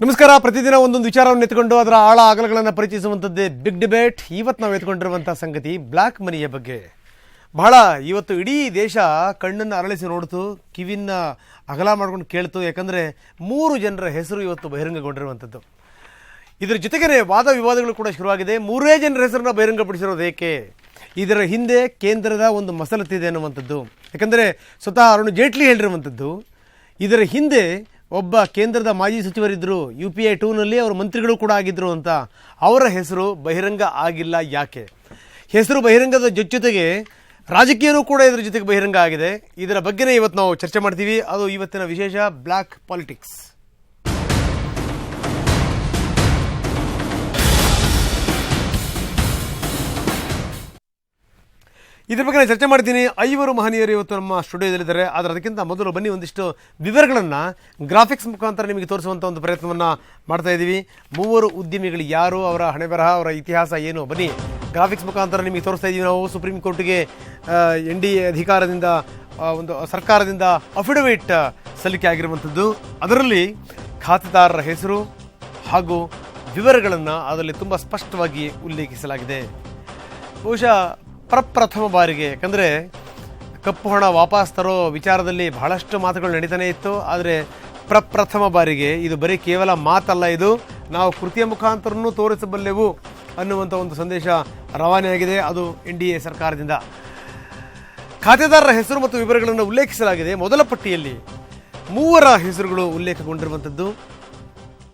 ನಮಸ್ಕಾರ. ಪ್ರತಿದಿನ ಒಂದೊಂದು ವಿಚಾರವನ್ನು ಎತ್ಕೊಂಡು ಅದರ ಆಳ ಅಗಲಗಳನ್ನು ಪರಿಚಯಿಸುವಂಥದ್ದೇ ಬಿಗ್ ಡಿಬೇಟ್ ಇವತ್ತು ನಾವು ಎತ್ಕೊಂಡಿರುವಂಥ ಸಂಗತಿ ಬ್ಲ್ಯಾಕ್ ಮನಿಯ ಬಗ್ಗೆ. ಬಹಳ ಇವತ್ತು ಇಡೀ ದೇಶ ಕಣ್ಣನ್ನು ಅರಳಿಸಿ ನೋಡ್ತು ಕಿವಿನ ಅಗಲ ಮಾಡ್ಕೊಂಡು ಕೇಳ್ತು, ಯಾಕಂದರೆ ಮೂರು ಜನರ ಹೆಸರು ಇವತ್ತು ಬಹಿರಂಗಗೊಂಡಿರುವಂಥದ್ದು. ಇದರ ಜೊತೆಗೇ ವಾದ ವಿವಾದಗಳು ಕೂಡ ಶುರುವಾಗಿದೆ. ಮೂರೇ ಜನರ ಹೆಸರನ್ನ ಬಹಿರಂಗಪಡಿಸಿರೋದು ಏಕೆ? ಇದರ ಹಿಂದೆ ಕೇಂದ್ರದ ಒಂದು ಮಸಲತ್ತಿದೆ ಅನ್ನುವಂಥದ್ದು. ಯಾಕಂದರೆ ಸ್ವತಃ ಅರುಣ್ ಜೇಟ್ಲಿ ಹೇಳಿರುವಂಥದ್ದು, ಇದರ ಹಿಂದೆ ಒಬ್ಬ ಕೇಂದ್ರದ ಮಾಜಿ ಸಚಿವರಿದ್ದರು ಯು ಪಿ ಐ ಟೂನಲ್ಲಿ ಅವರು ಮಂತ್ರಿಗಳು ಕೂಡ ಆಗಿದ್ದರು ಅಂತ. ಅವರ ಹೆಸರು ಬಹಿರಂಗ ಆಗಿಲ್ಲ ಯಾಕೆ? ಹೆಸರು ಬಹಿರಂಗದ ಜೊತೆ ಜೊತೆಗೆ ರಾಜಕೀಯನೂ ಕೂಡ ಇದರ ಜೊತೆಗೆ ಬಹಿರಂಗ ಆಗಿದೆ. ಇದರ ಬಗ್ಗೆನೇ ಇವತ್ತು ನಾವು ಚರ್ಚೆ ಮಾಡ್ತೀವಿ. ಅದು ಇವತ್ತಿನ ವಿಶೇಷ ಬ್ಲ್ಯಾಕ್ ಪಾಲಿಟಿಕ್ಸ್ ಇದ್ರ ಬಗ್ಗೆ ಚರ್ಚೆ ಮಾಡ್ತೀನಿ. ಐವರು ಮಹನೀಯರು ಇವತ್ತು ನಮ್ಮ ಸ್ಟುಡಿಯೋದಲ್ಲಿದ್ದಾರೆ. ಆದರೆ ಅದಕ್ಕಿಂತ ಮೊದಲು ಬನ್ನಿ ಒಂದಿಷ್ಟು ವಿವರಗಳನ್ನು ಗ್ರಾಫಿಕ್ಸ್ ಮುಖಾಂತರ ನಿಮಗೆ ತೋರಿಸುವಂಥ ಒಂದು ಪ್ರಯತ್ನವನ್ನು ಮಾಡ್ತಾ ಇದ್ದೀವಿ. ಮೂವರು ಉದ್ಯಮಿಗಳು ಯಾರು, ಅವರ ಹಣೆ ಬರಹ, ಅವರ ಇತಿಹಾಸ ಏನು? ಬನ್ನಿ. ಗ್ರಾಫಿಕ್ಸ್ ಮುಖಾಂತರ ನಿಮಗೆ ತೋರಿಸ್ತಾ ಇದ್ದೀವಿ. ನಾವು ಸುಪ್ರೀಂ ಕೋರ್ಟ್ಗೆ ಎನ್ ಡಿ ಎ ಅಧಿಕಾರದಿಂದ ಒಂದು ಸರ್ಕಾರದಿಂದ ಅಫಿಡವಿಟ್ ಸಲ್ಲಿಕೆ ಆಗಿರುವಂಥದ್ದು. ಅದರಲ್ಲಿ ಖಾತೆದಾರರ ಹೆಸರು ಹಾಗೂ ವಿವರಗಳನ್ನು ಅದರಲ್ಲಿ ತುಂಬ ಸ್ಪಷ್ಟವಾಗಿ ಉಲ್ಲೇಖಿಸಲಾಗಿದೆ. ಬಹುಶಃ ಪ್ರಪ್ರಥಮ ಬಾರಿಗೆ. ಯಾಕಂದರೆ ಕಪ್ಪು ಹಣ ವಾಪಸ್ ತರೋ ವಿಚಾರದಲ್ಲಿ ಬಹಳಷ್ಟು ಮಾತುಗಳು ನಡೀತಾನೆ ಇತ್ತು. ಆದರೆ ಪ್ರಪ್ರಥಮ ಬಾರಿಗೆ ಇದು ಬರೀ ಕೇವಲ ಮಾತಲ್ಲ ಇದು. ನಾವು ಕೃತಿಯ ಮುಖಾಂತರನೂ ತೋರಿಸಬಲ್ಲೆವು ಅನ್ನುವಂಥ ಒಂದು ಸಂದೇಶ ರವಾನೆಯಾಗಿದೆ. ಅದು ಎನ್ ಡಿ ಎ ಸರ್ಕಾರದಿಂದ. ಖಾತೆದಾರರ ಹೆಸರು ಮತ್ತು ವಿವರಗಳನ್ನು ಉಲ್ಲೇಖಿಸಲಾಗಿದೆ. ಮೊದಲ ಪಟ್ಟಿಯಲ್ಲಿ ಮೂವರ ಹೆಸರುಗಳು ಉಲ್ಲೇಖಗೊಂಡಿರುವಂಥದ್ದು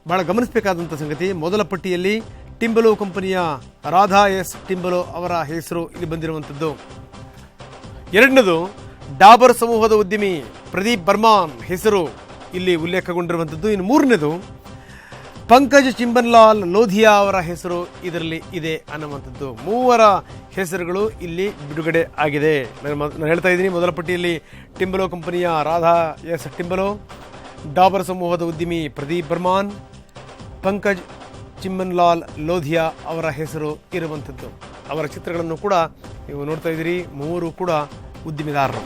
ಬಹಳ ಗಮನಿಸಬೇಕಾದಂಥ ಸಂಗತಿ, ಮೊದಲ ಪಟ್ಟಿಯಲ್ಲಿ ಟಿಂಬಲೋ ಕಂಪನಿಯ ರಾಧಾ ಎಸ್ ಟಿಂಬಲೋ ಅವರ ಹೆಸರು ಇಲ್ಲಿ ಬಂದಿರುವಂಥದ್ದು. ಎರಡನೇದು, ಡಾಬರ್ ಸಮೂಹದ ಉದ್ಯಮಿ ಪ್ರದೀಪ್ ಬರ್ಮಾನ್ ಹೆಸರು ಇಲ್ಲಿ ಉಲ್ಲೇಖಗೊಂಡಿರುವಂಥದ್ದು. ಇನ್ನು ಮೂರನೇದು, ಪಂಕಜ್ ಚಿಂಬನ್ಲಾಲ್ ಲೋಧಿಯಾ ಅವರ ಹೆಸರು ಇದರಲ್ಲಿ ಇದೆ ಅನ್ನುವಂಥದ್ದು. ಮೂವರ ಹೆಸರುಗಳು ಇಲ್ಲಿ ಬಿಡುಗಡೆ ಆಗಿದೆ. ನಾನು ಹೇಳ್ತಾ ಇದ್ದೀನಿ, ಮೊದಲ ಪಟ್ಟಿಯಲ್ಲಿ ಟಿಂಬಲೋ ಕಂಪನಿಯ ರಾಧಾ ಎಸ್ ಟಿಂಬಲೋ, ಡಾಬರ್ ಸಮೂಹದ ಉದ್ಯಮಿ ಪ್ರದೀಪ್ ಬರ್ಮಾನ್, ಪಂಕಜ್ ಚಿಮ್ಮನ್ಲಾಲ್ ಲೋಧಿಯಾ ಅವರ ಹೆಸರು ಇರುವಂಥದ್ದು. ಅವರ ಚಿತ್ರಗಳನ್ನು ಕೂಡ ನೀವು ನೋಡ್ತಾ ಇದ್ದೀರಿ. ಮೂವರು ಕೂಡ ಉದ್ದಿಮೆದಾರರು.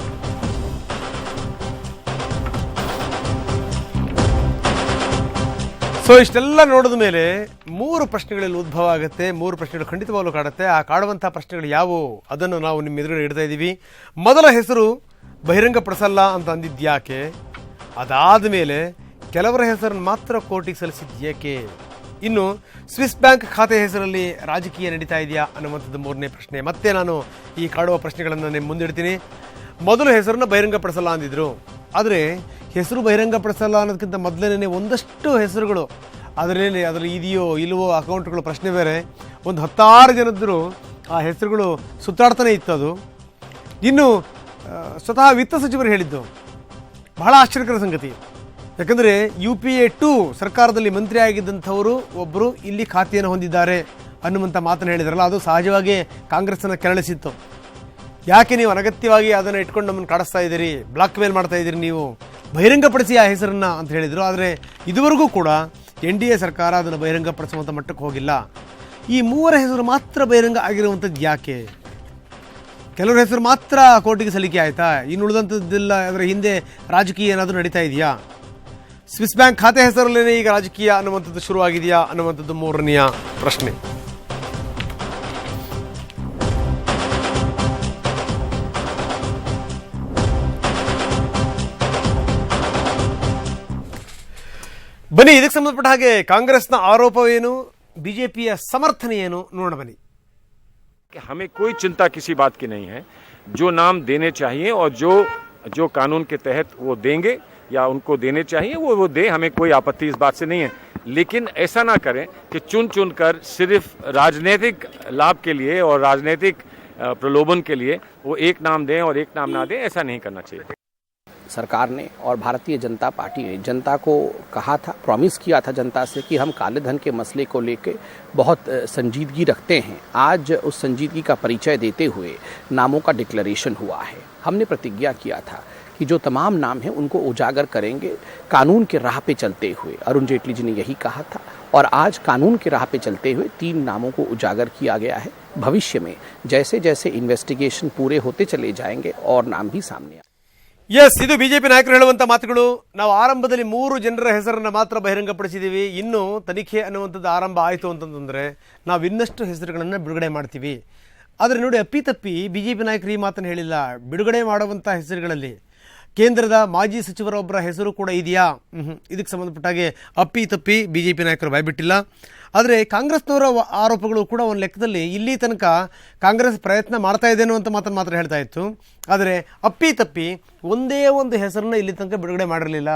ಸೊ ಇಷ್ಟೆಲ್ಲ ನೋಡಿದ ಮೇಲೆ ಮೂರು ಪ್ರಶ್ನೆಗಳಲ್ಲಿ ಉದ್ಭವ ಆಗುತ್ತೆ. ಮೂರು ಪ್ರಶ್ನೆಗಳು ಖಂಡಿತವಾಗಲು ಕಾಡುತ್ತೆ. ಆ ಕಾಡುವಂಥ ಪ್ರಶ್ನೆಗಳು ಯಾವುವು? ಅದನ್ನು ನಾವು ನಿಮ್ಮ ಎದುರುಗಡೆ ಇಡ್ತಾ ಇದ್ದೀವಿ. ಮೊದಲ ಹೆಸರು ಬಹಿರಂಗಪಡಿಸಲ್ಲ ಅಂತ ಅಂದಿದ್ಯಾಕೆ ಅದಾದ ಮೇಲೆ ಕೆಲವರ ಹೆಸರನ್ನು ಮಾತ್ರ ಕೋರ್ಟಿಗೆ ಸಲ್ಲಿಸಿದ್ಯಾಕೆ ಇನ್ನು ಸ್ವಿಸ್ ಬ್ಯಾಂಕ್ ಖಾತೆ ಹೆಸರಲ್ಲಿ ರಾಜಕೀಯ ನಡೀತಾ ಇದೆಯಾ ಅನ್ನುವಂಥದ್ದು ಮೂರನೇ ಪ್ರಶ್ನೆ. ಮತ್ತೆ ನಾನು ಈ ಕಾಡುವ ಪ್ರಶ್ನೆಗಳನ್ನು ನಿಮ್ಮ ಮುಂದಿಡ್ತೀನಿ. ಮೊದಲು ಹೆಸರನ್ನು ಬಹಿರಂಗಪಡಿಸಲ್ಲ ಅಂದಿದ್ರು. ಆದರೆ ಹೆಸರು ಬಹಿರಂಗಪಡಿಸಲ್ಲ ಅನ್ನೋದಕ್ಕಿಂತ ಮೊದಲನೇ ಒಂದಷ್ಟು ಹೆಸರುಗಳು. ಅದರಲ್ಲಿ ಅದರಲ್ಲಿ ಇದೆಯೋ ಇಲ್ಲವೋ ಅಕೌಂಟ್ಗಳು ಪ್ರಶ್ನೆ ಬೇರೆ. ಒಂದು ಹತ್ತಾರು ಜನದ್ರು ಆ ಹೆಸರುಗಳು ಸುತ್ತಾಡ್ತಾನೆ ಇತ್ತು ಅದು ಇನ್ನು ಸ್ವತಃ ವಿತ್ತ ಸಚಿವರು ಹೇಳಿದ್ದು. ಬಹಳ ಆಶ್ಚರ್ಯಕರ ಸಂಗತಿ. ಯಾಕಂದರೆ ಯು ಪಿ ಎ ಟು ಸರ್ಕಾರದಲ್ಲಿ ಮಂತ್ರಿ ಆಗಿದ್ದಂಥವರು ಒಬ್ಬರು ಇಲ್ಲಿ ಖಾತೆಯನ್ನು ಹೊಂದಿದ್ದಾರೆ ಅನ್ನುವಂಥ ಮಾತನ್ನು ಹೇಳಿದ್ರಲ್ಲ, ಅದು ಸಹಜವಾಗಿ ಕಾಂಗ್ರೆಸ್ಸನ್ನು ಕೆರಳಿಸಿತ್ತು. ಯಾಕೆ ನೀವು ಅನಗತ್ಯವಾಗಿ ಅದನ್ನು ಇಟ್ಕೊಂಡು ನಮ್ಮನ್ನು ಕಾಡಿಸ್ತಾ ಇದ್ದೀರಿ? ಬ್ಲಾಕ್ ಮೇಲ್ ಮಾಡ್ತಾ ಇದ್ದೀರಿ ನೀವು? ಬಹಿರಂಗಪಡಿಸಿ ಆ ಹೆಸರನ್ನು ಅಂತ ಹೇಳಿದರು. ಆದರೆ ಇದುವರೆಗೂ ಕೂಡ ಎನ್ ಡಿ ಎ ಸರ್ಕಾರ ಅದನ್ನು ಬಹಿರಂಗಪಡಿಸುವಂಥ ಮಟ್ಟಕ್ಕೆ ಹೋಗಿಲ್ಲ. ಈ ಮೂವರ ಹೆಸರು ಮಾತ್ರ ಬಹಿರಂಗ ಆಗಿರುವಂಥದ್ದು ಯಾಕೆ? ಕೆಲವರ ಹೆಸರು ಮಾತ್ರ ಕೋರ್ಟಿಗೆ ಸಲ್ಲಿಕೆ ಆಯಿತಾ? ಇನ್ನು ಉಳಿದಂಥದ್ದೆಲ್ಲ, ಅದರ ಹಿಂದೆ ರಾಜಕೀಯ ಏನಾದರೂ ನಡೀತಾ ಇದೆಯಾ? ಸ್ವಿಸ್ ಬ್ಯಾಂಕ್ ಖಾತೆ ಹೆಸರಲ್ಲೇ ಈಗ ರಾಜಕೀಯ ಅನ್ನುವಂಥದ್ದು ಶುರುವಾಗಿದೆಯಾ ಅನ್ನುವಂಥದ್ದು ಮೂರನೆಯ ಪ್ರಶ್ನೆ ಬನ್ನಿ ಇದಕ್ಕೆ ಸಂಬಂಧಪಟ್ಟ ಹಾಗೆ ಕಾಂಗ್ರೆಸ್ನ ಆರೋಪವೇನು ಬಿಜೆಪಿಯ ಸಮರ್ಥನೆ ಏನು ನೋಡೋಣ ಬನ್ನಿ कि हमें कोई चिंता किसी बात की नहीं है जो नाम देने चाहिए और जो जो कानून के तहत वो देंगे या उनको देने चाहिए, वो वो दे, हमें कोई आपत्ति इस बात से नहीं है। लेकिन ऐसा ना करें कि चुन चुन कर सिर्फ़ राजनीतिक लाभ के लिए और राजनीतिक प्रलोभन के लिए वो एक नाम दें और एक नाम ना दें, ऐसा नहीं करना चाहिए। सरकार ने और भारतीय जनता पार्टी ने जनता को कहा था प्रॉमिस किया था जनता से कि हम काले धन के मसले को लेकर बहुत संजीदगी रखते हैं। आज उस संजीदगी का परिचय देते हुए नामों का डिक्लेरेशन हुआ है। हमने प्रतिज्ञा किया था कि जो तमाम नाम हैं उनको उजागर करेंगे कानून के राह पे चलते हुए। अरुण जेटली जी ने यही कहा था। और आज कानून के राह पे चलते हुए तीन नामों को उजागर किया गया है। भविष्य में जैसे जैसे इन्वेस्टिगेशन पूरे होते चले जाएँगे और नाम भी सामने आए ಎಸ್ ಇದು ಬಿಜೆಪಿ ನಾಯಕರು ಹೇಳುವಂತ ಮಾತುಗಳು. ನಾವು ಆರಂಭದಲ್ಲಿ ಮೂರು ಜನರ ಹೆಸರನ್ನ ಮಾತ್ರ ಬಹಿರಂಗಪಡಿಸಿದ್ದೀವಿ ಇನ್ನು ತನಿಖೆ ಅನ್ನುವಂಥದ್ದು ಆರಂಭ ಆಯಿತು ಅಂತಂದ್ರೆ ನಾವು ಇನ್ನಷ್ಟು ಹೆಸರುಗಳನ್ನು ಬಿಡುಗಡೆ ಮಾಡ್ತೀವಿ. ಆದರೆ ನೋಡಿ ಅಪ್ಪಿತಪ್ಪಿ ಬಿಜೆಪಿ ನಾಯಕರು ಈ ಮಾತನ್ನು ಹೇಳಿಲ್ಲ. ಬಿಡುಗಡೆ ಮಾಡುವಂಥ ಹೆಸರುಗಳಲ್ಲಿ ಕೇಂದ್ರದ ಮಾಜಿ ಸಚಿವರೊಬ್ಬರ ಹೆಸರು ಕೂಡ ಇದೆಯಾ? ಇದಕ್ಕೆ ಸಂಬಂಧಪಟ್ಟ ಹಾಗೆ ಅಪ್ಪಿ ತಪ್ಪಿ ಬಿ ಜೆ ಪಿ ನಾಯಕರು ಬಾಯ್ಬಿಟ್ಟಿಲ್ಲ. ಆದರೆ ಕಾಂಗ್ರೆಸ್ನವರ ಆರೋಪಗಳು ಕೂಡ ಒಂದು ಲೆಕ್ಕದಲ್ಲಿ ಇಲ್ಲಿ ತನಕ ಕಾಂಗ್ರೆಸ್ ಪ್ರಯತ್ನ ಮಾಡ್ತಾ ಇದೆ ಅಂತ ಮಾತನ್ನು ಮಾತ್ರ ಹೇಳ್ತಾ ಇತ್ತು. ಆದರೆ ಅಪ್ಪಿ ತಪ್ಪಿ ಒಂದೇ ಒಂದು ಹೆಸರನ್ನು ಇಲ್ಲಿ ತನಕ ಬಿಡುಗಡೆ ಮಾಡಿರಲಿಲ್ಲ.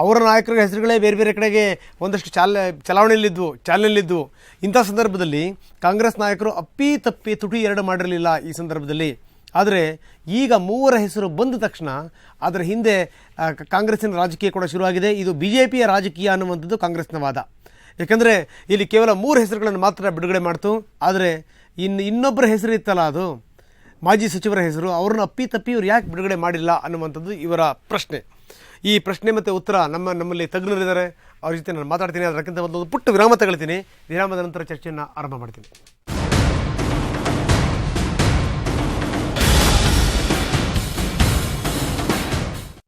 ಅವರ ನಾಯಕರ ಹೆಸರುಗಳೇ ಬೇರೆ ಬೇರೆ ಕಡೆಗೆ ಒಂದಷ್ಟು ಚಾಲ ಚಲಾವಣೆಯಲ್ಲಿದ್ವು ಚಾಲನೆಯಲ್ಲಿದ್ದವು ಇಂಥ ಸಂದರ್ಭದಲ್ಲಿ ಕಾಂಗ್ರೆಸ್ ನಾಯಕರು ಅಪ್ಪಿ ತಪ್ಪಿ ತುಟಿ ಎರಡು ಮಾಡಿರಲಿಲ್ಲ ಈ ಸಂದರ್ಭದಲ್ಲಿ. ಆದರೆ ಈಗ ಮೂವರ ಹೆಸರು ಬಂದ ತಕ್ಷಣ ಅದರ ಹಿಂದೆ ಕಾಂಗ್ರೆಸ್ಸಿನ ರಾಜಕೀಯ ಕೂಡ ಶುರುವಾಗಿದೆ. ಇದು ಬಿ ಜೆ ಪಿಯ ರಾಜಕೀಯ ಅನ್ನುವಂಥದ್ದು ಕಾಂಗ್ರೆಸ್ನ ವಾದ. ಏಕೆಂದರೆ ಇಲ್ಲಿ ಕೇವಲ ಮೂರು ಹೆಸರುಗಳನ್ನು ಮಾತ್ರ ಬಿಡುಗಡೆ ಮಾಡ್ತು. ಆದರೆ ಇನ್ನು ಇನ್ನೊಬ್ಬರ ಹೆಸರು ಇತ್ತಲ್ಲ ಅದು? ಮಾಜಿ ಸಚಿವರ ಹೆಸರು. ಅವ್ರನ್ನ ಅಪ್ಪಿ ತಪ್ಪಿ ಇವ್ರು ಯಾಕೆ ಬಿಡುಗಡೆ ಮಾಡಿಲ್ಲ ಅನ್ನುವಂಥದ್ದು ಇವರ ಪ್ರಶ್ನೆ. ಈ ಪ್ರಶ್ನೆ ಮತ್ತು ಉತ್ತರ ನಮ್ಮ, ನಮ್ಮಲ್ಲಿ ತಜ್ಞರಿದ್ದಾರೆ. ಅವ್ರ ಜೊತೆ ನಾನು ಮಾತಾಡ್ತೀನಿ. ಅದಕ್ಕಿಂತ ಒಂದು ಪುಟ್ಟ ವಿರಾಮ ತಗೊಳ್ತೀನಿ. ವಿರಾಮದ ನಂತರ ಚರ್ಚೆಯನ್ನು ಆರಂಭ ಮಾಡ್ತೀನಿ.